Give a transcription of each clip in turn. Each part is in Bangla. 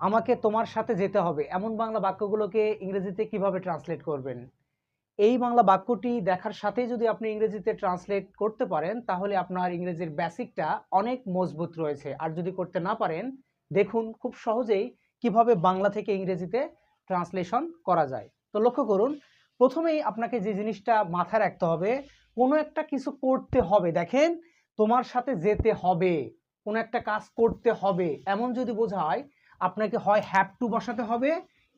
আমাকে তোমার সাথে যেতে হবে। এমন বাংলা বাক্যগুলোকে ইংরেজিতে কীভাবে ট্রান্সলেট করবেন? এই বাংলা বাক্যটি দেখার সাথেই যদি আপনি ইংরেজিতে ট্রান্সলেট করতে পারেন, তাহলে আপনার ইংরেজির বেসিকটা অনেক মজবুত রয়েছে। আর যদি করতে না পারেন, দেখুন খুব সহজেই কীভাবে বাংলা থেকে ইংরেজিতে ট্রান্সলেশন করা যায়। তো লক্ষ্য করুন, প্রথমেই আপনাকে যে জিনিসটা মাথায় রাখতে হবে, কোনো একটা কিছু করতে হবে। দেখেন, তোমার সাথে যেতে হবে, কোনো একটা কাজ করতে হবে। এমন যদি বোঝায় আপনাকে হয় হ্যাভ টু বসাতে হবে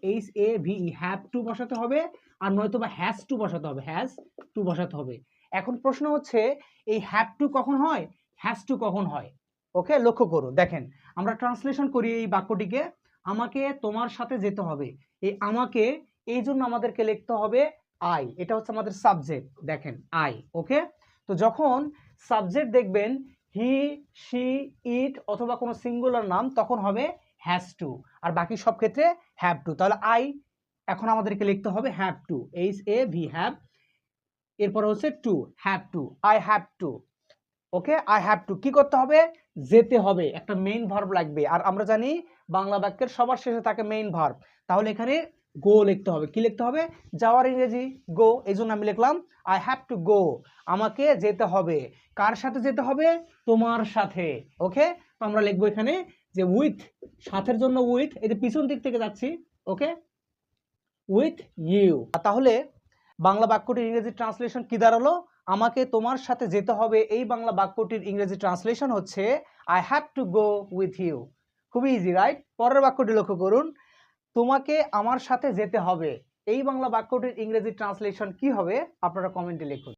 H A V have to বসাতে হবে, আর নয়তো বা হ্যাজ টু বসাতে হবে হ্যাজ টু বসাতে হবে। এখন প্রশ্ন হচ্ছে, এই হ্যাভ টু কখন হয়? হ্যাজ টু কখন হয়? ওকে লক্ষ্য করো দেখেন, আমরা ট্রান্সলেশন করি এই বাক্যটিকে, আমাকে তোমার সাথে যেতে হবে, এই আমাকে, এই জন্য আমাদেরকে লিখতে হবে আই এটা হচ্ছে আমাদের সাবজেক্ট দেখেন আই ওকে তো যখন সাবজেক্ট দেখবেন হি শি ইট অথবা কোনো সিঙ্গুলার নাম, তখন হবে হ্যাজ টু আর বাকি সব ক্ষেত্রে হ্যাভ টু তাহলে আই এখন আমাদেরকে লিখতে হবে have to H A V have এরপর হচ্ছে to have to I have to okay I have to কি করতে হবে? যেতে হবে। একটা মেইন ভার্ব লাগবে। আর আমরা জানি বাংলা বাক্যের সবার শেষে থাকে মেইন ভার্ব তাহলে এখানে গো লিখতে হবে। কি লিখতে হবে? যাওয়ার ইংরেজি গো এই জন্য আমি লিখলাম আই হ্যাভ টু গো আমাকে যেতে হবে। কার সাথে যেতে হবে? তোমার সাথে। ওকে তো আমরা লিখব এখানে যে উইথ সাথের জন্য উইথ এই যে পিছন দিক থেকে যাচ্ছি ওকে উইথ ইউ তাহলে বাংলা বাক্যটির ইংরেজি ট্রান্সলেশন কি দাঁড়াল? আমাকে তোমার সাথে যেতে হবে। এই বাংলা বাক্যটির ইংরেজি ট্রান্সলেশন হচ্ছে I have to go with you খুবই ইজি রাইট পরের বাক্যটি লক্ষ্য করুন। তোমাকে আমার সাথে যেতে হবে। এই বাংলা বাক্যটির ইংরেজি ট্রান্সলেশন কি হবে? আপনারা কমেন্টে লিখুন।